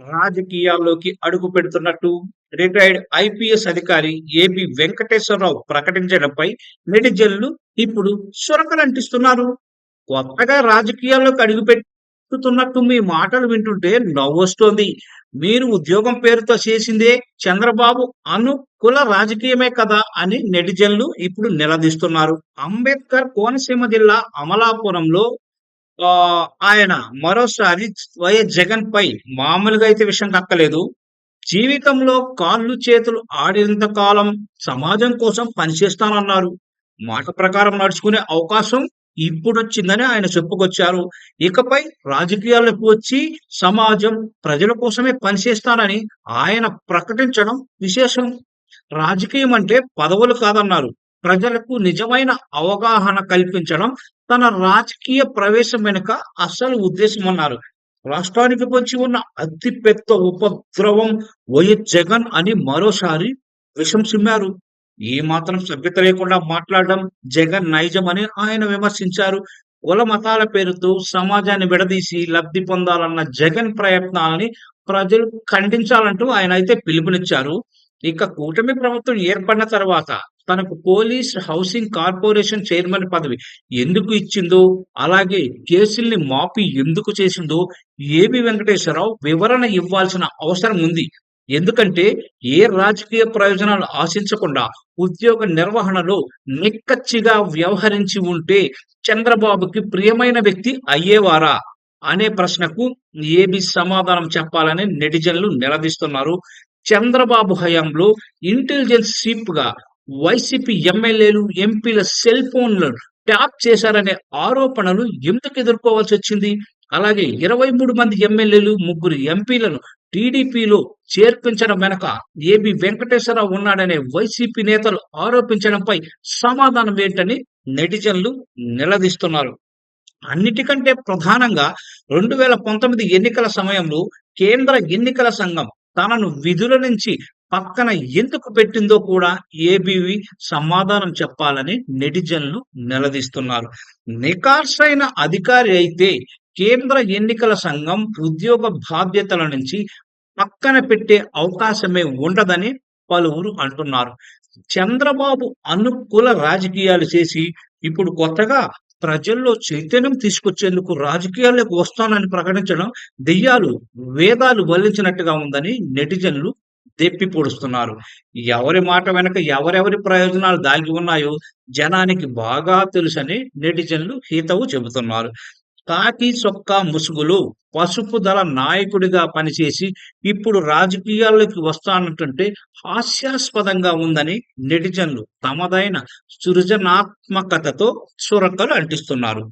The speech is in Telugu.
రాజకీయాల్లోకి అడుగు పెడుతున్నట్టు రిటైర్డ్ ఐపీఎస్ అధికారి ఏబి వెంకటేశ్వరరావు ప్రకటించడంపై నెటిజన్లు ఇప్పుడు సురకలంటిస్తున్నారు. కొత్తగా రాజకీయాల్లోకి అడుగు పెట్టుతున్నట్టు మీ మాటలు వింటుంటే నవ్వొస్తోంది. మీరు ఉద్యోగం పేరుతో చేసిందే చంద్రబాబు అనుకూల రాజకీయమే కదా అని నెటిజన్లు ఇప్పుడు నిలదీస్తున్నారు. అంబేద్కర్ కోనసీమ జిల్లా అమలాపురంలో ఆయన మరోసారి వైఎస్ జగన్ పై మామూలుగా అయితే విషయం దక్కలేదు జీవితంలో కాళ్ళు చేతులు ఆడినంత కాలం సమాజం కోసం పనిచేస్తానన్నారు. మాట ప్రకారం నడుచుకునే అవకాశం ఇప్పుడు వచ్చిందని ఆయన చెప్పుకొచ్చారు. ఇకపై రాజకీయాలకు వచ్చి సమాజం ప్రజల కోసమే పనిచేస్తానని ఆయన ప్రకటించడం విశేషం. రాజకీయం అంటే పదవులు కాదన్నారు. ప్రజలకు నిజమైన అవగాహన కల్పించడం తన రాజకీయ ప్రవేశం వెనుక అసలు ఉద్దేశం అన్నారు రాష్ట్రానికి పొంచి ఉన్న అతి పెద్ద ఉపద్రవం వైఎస్ జగన్ అని మరోసారి విషంసిమ్మారు ఏ మాత్రం సభ్యత లేకుండా మాట్లాడడం జగన్ నైజం అని ఆయన విమర్శించారు. కుల మతాల పేరుతో సమాజాన్ని విడదీసి లబ్ధి పొందాలన్న జగన్ ప్రయత్నాలని ప్రజలు ఖండించాలంటూ ఆయన అయితే పిలుపునిచ్చారు. ఇక కూటమి ప్రభుత్వం ఏర్పడిన తర్వాత తనకు పోలీస్ హౌసింగ్ కార్పొరేషన్ చైర్మన్ పదవి ఎందుకు ఇచ్చిందో అలాగే కేసుల్ని మాఫీ ఎందుకు చేసిందో ఏబి వెంకటేశ్వరరావు వివరణ ఇవ్వాల్సిన అవసరం ఉంది. ఎందుకంటే ఏ రాజకీయ ప్రయోజనాలు ఆశించకుండా ఉద్యోగ నిర్వహణలో నిక్కచ్చిగా వ్యవహరించి ఉంటే చంద్రబాబుకి ప్రియమైన వ్యక్తి అయ్యేవారా? అనే ప్రశ్నకు ఏబి సమాధానం చెప్పాలని నెటిజన్లు నిలదీస్తున్నారు. చంద్రబాబు హయాంలో ఇంటెలిజెన్స్ చీఫ్గా వైసీపీ ఎమ్మెల్యేలు ఎంపీల సెల్ ఫోన్లను ట్యాప్ చేశారనే ఆరోపణలు ఎందుకు ఎదుర్కోవాల్సి వచ్చింది? అలాగే ఇరవై మూడు మంది ఎమ్మెల్యేలు ముగ్గురు ఎంపీలను టీడీపీలో చేర్పించడం వెనక ఏబి వెంకటేశ్వరరావు ఉన్నాడనే వైసీపీ నేతలు ఆరోపించడంపై సమాధానం ఏంటని నెటిజన్లు నిలదీస్తున్నారు. అన్నిటికంటే ప్రధానంగా రెండు వేల పంతొమ్మిది ఎన్నికల సమయంలో కేంద్ర ఎన్నికల సంఘం తనను విధుల నుంచి పక్కన ఎందుకు పెట్టిందో కూడా ఏబీవీ సమాధానం చెప్పాలని నెటిజన్లు నిలదీస్తున్నారు. నికార్సైన అధికారి అయితే కేంద్ర ఎన్నికల సంఘం ఉద్యోగ బాధ్యతల నుంచి పక్కన పెట్టే అవకాశమే ఉండదని పలువురు అంటున్నారు. చంద్రబాబు అనుకూల రాజకీయాలు చేసి ఇప్పుడు కొత్తగా ప్రజల్లో చైతన్యం తీసుకొచ్చేందుకు రాజకీయాల్లోకి వస్తానని ప్రకటించడం దెయ్యాలు వేదాలు వల్లించినట్టుగా ఉందని నెటిజన్లు దెప్పి పొడుస్తున్నారు. ఎవరి మాట వెనక ఎవరెవరి ప్రయోజనాలు దాగి ఉన్నాయో జనానికి బాగా తెలుసని నెటిజన్లు హితవు చెబుతున్నారు. కాకి చొక్కా ముసుగులు పసుపు దళ నాయకుడిగా పనిచేసి ఇప్పుడు రాజకీయాల్లోకి వస్తానంటుంటే హాస్యాస్పదంగా ఉందని నెటిజన్లు తమదైన సృజనాత్మకతతో సురక్కలు అంటిస్తున్నారు.